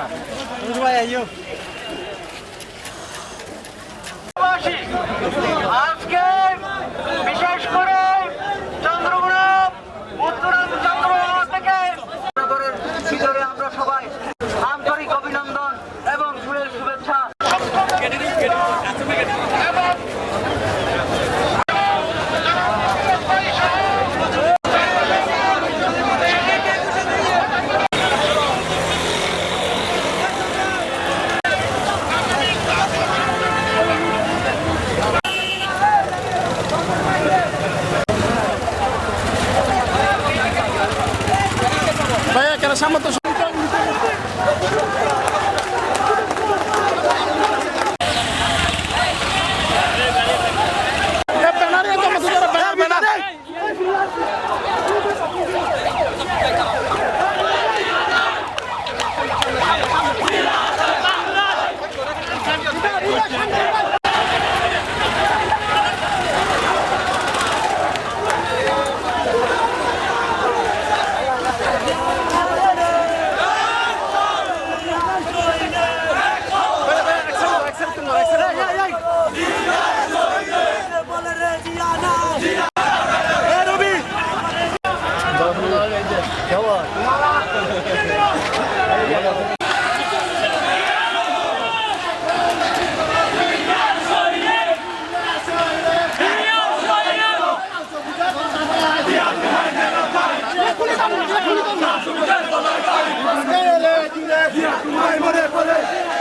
Why are you? Yalla. Yalla. Yeah, come on, money, money.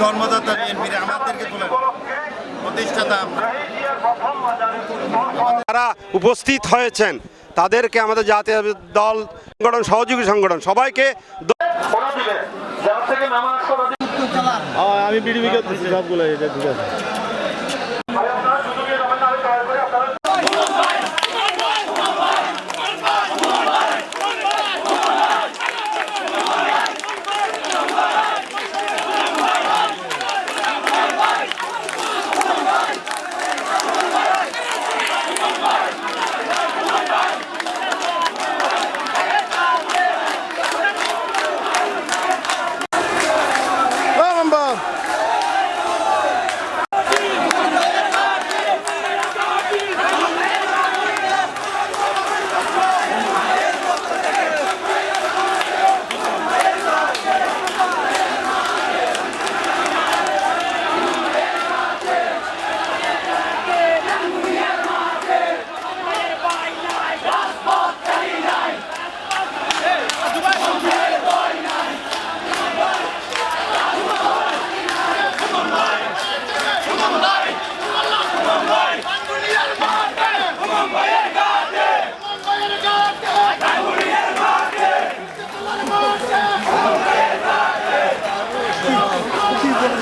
কর্মদাতা বিএনপির আমাদেরকে তোলেন প্রতিষ্ঠাতা যারা উপস্থিত হয়েছেন। তাদেরকে আমাদের জাতীয় দল সংগঠন সহযোগী সংগঠন সবাইকে আমি বিডিবিকে সবগুলো এটা ঠিক আছে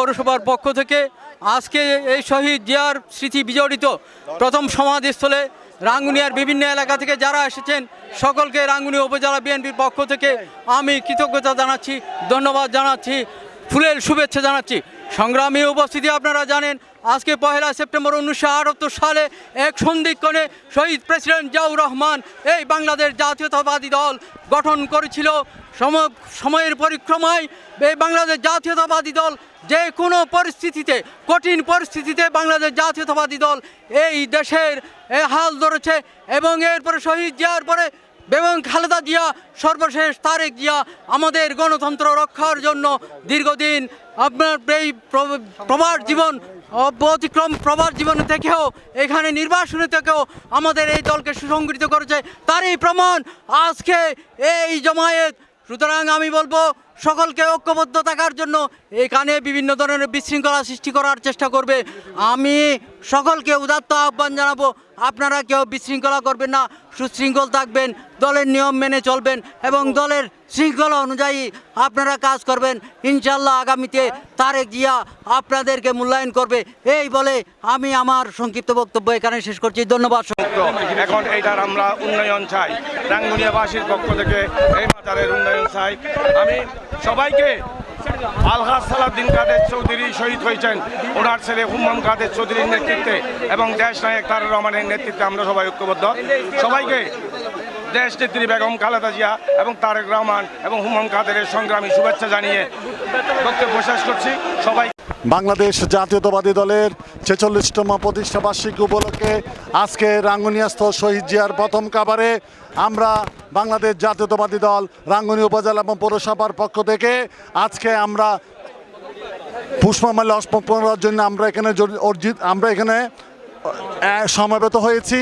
পৌরসভার পক্ষ থেকে আজকে এই শহীদ জিয়ার স্মৃতি বিজড়িত প্রথম সমাধিস্থলে রাঙ্গুনিয়ার বিভিন্ন এলাকা থেকে যারা এসেছেন, সকলকে রাঙ্গুনিয়া উপজেলা বিএনপির পক্ষ থেকে আমি কৃতজ্ঞতা জানাচ্ছি, ধন্যবাদ জানাচ্ছি, ফুলের শুভেচ্ছা জানাচ্ছি। সংগ্রামী উপস্থিতি আপনারা জানেন, আজকে পহেলা সেপ্টেম্বর উনিশশো আটাত্তর সালে এক সন্ধিক্ষণে শহীদ প্রেসিডেন্ট জিয়াউর রহমান এই বাংলাদেশ জাতীয়তাবাদী দল গঠন করেছিল। সম- সময়ের পরিক্রমায় এই বাংলাদেশ জাতীয়তাবাদী দল যে কোনো পরিস্থিতিতে, কঠিন পরিস্থিতিতে বাংলাদেশ জাতীয়তাবাদী দল এই দেশের হাল ধরেছে এবং এরপরে শহীদ জিয়ার পরে এবং খালেদা জিয়া সর্বশেষ তারেক জিয়া আমাদের গণতন্ত্র রক্ষার জন্য দীর্ঘদিন আপনার এই প্র- প্রবাস জীবন অতিক্রম প্রবাস জীবন থেকেও, এখানে নির্বাসন থেকেও আমাদের এই দলকে সুসংগঠিত করেছে। তারই প্রমাণ আজকে এই জমায়েত। সুতরাং আমি বলব সকলকে ঐক্যবদ্ধ থাকার জন্য এখানে বিভিন্ন ধরনের বিশৃঙ্খলা সৃষ্টি করার চেষ্টা করবে। আমি সকলকে উদাত্ত আহ্বান জানাব, আপনারা কেউ বিশৃঙ্খলা করবেন না, সুশৃঙ্খল থাকবেন, দলের নিয়ম মেনে চলবেন এবং দলের শৃঙ্খলা অনুযায়ী আপনারা কাজ করবেন। ইনশাল্লাহ আগামীতে তারেক জিয়া আপনাদেরকে মূল্যায়ন করবে। এই বলে আমি আমার সংক্ষিপ্ত বক্তব্য এখানে শেষ করছি। ধন্যবাদ এখন এইটার আমরা উন্নয়ন চাই। রাঙ্গুনিয়াবাসীর পক্ষ থেকে এই মাজারের উন্নয়ন চাই। আমি সবাইকে আলহাজ সালাদ্দিন কাদের চৌধুরী শহীদ হয়েছেন। ওনার ছেলে হুম্মাম কাদের চৌধুরীর নেতৃত্বে এবং দেশ নায়ক তার রহমানের নেতৃত্বে আমরা সবাই ঐক্যবদ্ধ। সবাইকে দেশ নেত্রী বেগম খালেদা জিয়া এবং তারেক রহমান এবং হুমাম কাদের সংগ্রামী শুভেচ্ছা জানিয়ে বক্তব্য প্রশাস করছি। সবাই বাংলাদেশ জাতীয়তাবাদী দলের ছেচল্লিশতম প্রতিষ্ঠা বার্ষিকী উপলক্ষে আজকে রাঙ্গুনিয়াস্থ শহীদ জিয়ার প্রথম কাবারে আমরা বাংলাদেশ জাতীয়তাবাদী দল রাঙ্গুনি উপজেলা এবং পৌরসভার পক্ষ থেকে আজকে আমরা পুষ্পমাল্য অর্পণ জন্য আমরা এখানে অর্জিত আমরা এখানে সমবেত হয়েছি।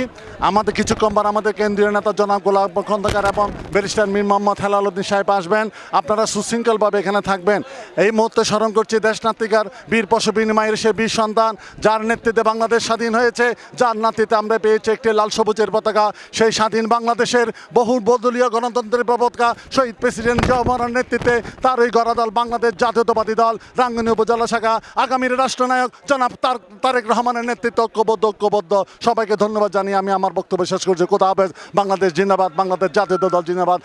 আমাদের কিছুক্ষণ পর আমাদের কেন্দ্রীয় নেতা জনাব গোলাপ খন্দকার এবং ব্যারিস্টার মীর মোহাম্মদ হেলালুদ্দিন সাহেব আসবেন। আপনারা সুশৃঙ্খলভাবে এখানে থাকবেন। এই মুহূর্তে স্মরণ করছি দেশনাত্রিকার বীর পশু বিনিময়ের সে বীর সন্তান, যার নেতৃত্বে বাংলাদেশ স্বাধীন হয়েছে, যার নাতিতে আমরা পেয়েছি একটি লাল সবুজের পতাকা। সেই স্বাধীন বাংলাদেশের বহু বদলীয় গণতন্ত্রের পতাকা শহীদ প্রেসিডেন্ট জিয়াউর নেতৃত্বে তার ওই গণদল বাংলাদেশ জাতীয়তাবাদী দল, রাঙ্গুনি উপজেলা শাখা, আগামীর রাষ্ট্রনায়ক জনাব তার তারেক রহমানের নেতৃত্ব ঐক্যবদ্ধ ঐক্যবদ্ধ। সবাইকে ধন্যবাদ জানিয়ে আমি আমার বক্তব্য শেষ করছি। কোথা হাফেজ। বাংলাদেশ জিন্দাবাদ বাংলাদেশ জাতীয় দল জিন্দাবাদ।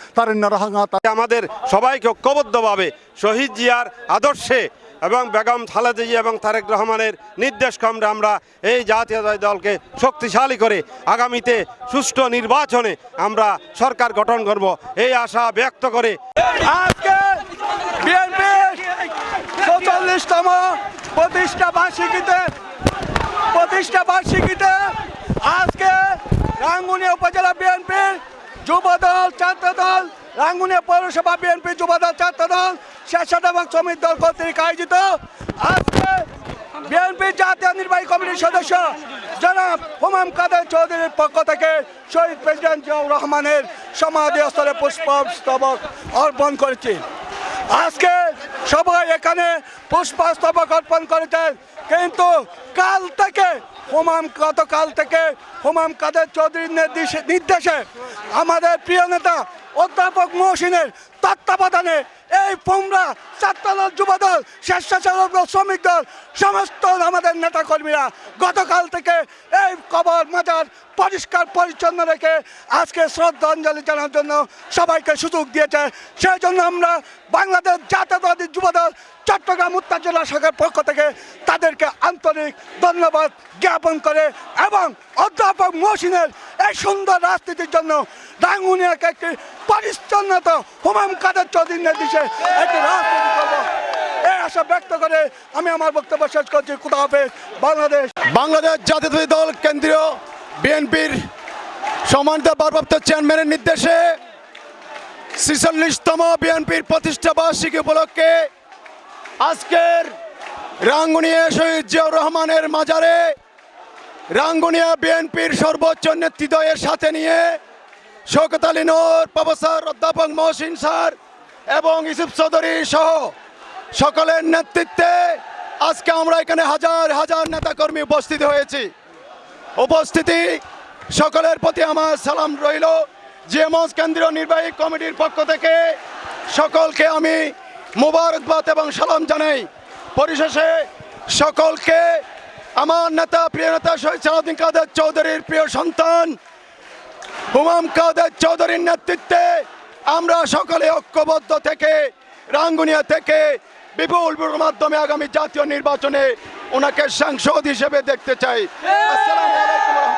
রহমান আমাদের সবাইকে ঐক্যবদ্ধভাবে শহীদ জিয়ার আদর্শে এবং বেগম খালেদা জিয়া এবং তারেক রহমানের নির্দেশ ক্রমে আমরা এই জাতীয় দলকে শক্তিশালী করে আগামীতে সুষ্ঠু নির্বাচনে আমরা সরকার গঠন করব। এই আশা ব্যক্ত করে আজকে বিএনপি চৌচল্লিশতম প্রতিষ্ঠা বার্ষিকীতে প্রতিষ্ঠা বার্ষিকীতে আজকে রাঙ্গুনিয়া উপজেলা বিএনপির যুব দল ছাত্র দল রাঙ্গুনিয়া পৌরসভা বিএনপি যুব দল ছাত্র দল স্বেচ্ছাসেবক শ্রমিক দল কর্তৃক আয়োজিত আজকে বিএনপি জাতীয় নির্বাহী কমিটির সদস্য জনাব হুমাম কাদের চৌধুরীর পক্ষ থেকে শহীদ প্রেসিডেন্ট জিয়াউর রহমানের সমাধিস্থলে পুষ্পস্তবক অর্পণ করেছি। আজকে সবাই এখানে পুষ্পস্তবক অর্পণ করেছেন, কিন্তু কাল থেকে হুমাম গতকাল থেকে হোমাম কাদের চৌধুরীর নির্দেশে আমাদের প্রিয় নেতা অধ্যাপক মহসিনের তত্ত্বাবধানে এই পোমরা ছাত্রদল যুবদল, স্বেচ্ছাসেবক শ্রমিক দল, সমস্ত আমাদের নেতা কর্মীরা গতকাল থেকে এই কবর মাজার পরিষ্কার পরিচ্ছন্ন রেখে আজকে শ্রদ্ধাঞ্জলি জানার জন্য সবাইকে সুযোগ দিয়েছে। সেই জন্য আমরা বাংলাদেশ জাতীয়তাবাদী যুবদল, চট্টগ্রাম উত্তর জেলা শাখার পক্ষ থেকে তাদেরকে আন্তরিক ধন্যবাদ জ্ঞাপন করে এবং অধ্যাপক মহসিনের এই সুন্দর রাজনীতির জন্য রাঙ্গুনিয়াকে একটি পরিচ্ছন্নতা হুমাম কাদের চৌধুরীর নির্দেশে আমি আমার বক্তব্য শেষ করছি। হবে বাংলাদেশ। বাংলাদেশ জাতীয়তাবাদী দল কেন্দ্রীয় বিএনপির সম্মানিত ভারপ্রাপ্ত চেয়ারম্যানের নির্দেশে ছিচল্লিশতম বিএনপির প্রতিষ্ঠা বার্ষিকী উপলক্ষে আজকের রাঙ্গুনিয়া শহীদ জিয়াউর রহমানের মাজারে রাঙ্গুনিয়া বিএনপির সর্বোচ্চ নেতৃত্বের সাথে নিয়ে শৌকত আলী নোর, প্রফেসর অধ্যাপক মহসিন স্যার এবং ইসুফ চৌধুরী সহ সকলের নেতৃত্বে আজকে আমরা এখানে হাজার হাজার নেতাকর্মী উপস্থিত হয়েছি। উপস্থিতি সকলের প্রতি আমার সালাম রইল। জিএমস কেন্দ্রীয় নির্বাহী কমিটির পক্ষ থেকে সকলকে আমি মুবারকবাদ এবং সালাম জানাই। পরিশেষে সকলকে আমার নেতা, প্রিয় নেতা শহীদ সালাউদ্দিন কাদের চৌধুরীর প্রিয় সন্তান হুমাম কাদের চৌধুরীর নেতৃত্বে আমরা সকলে ঐক্যবদ্ধ থেকে রাঙ্গুনিয়া থেকে বিপুল মাধ্যমে আগামী জাতীয় নির্বাচনে ওনাকে সাংসদ হিসেবে দেখতে চাই। আসসালামু আলাইকুম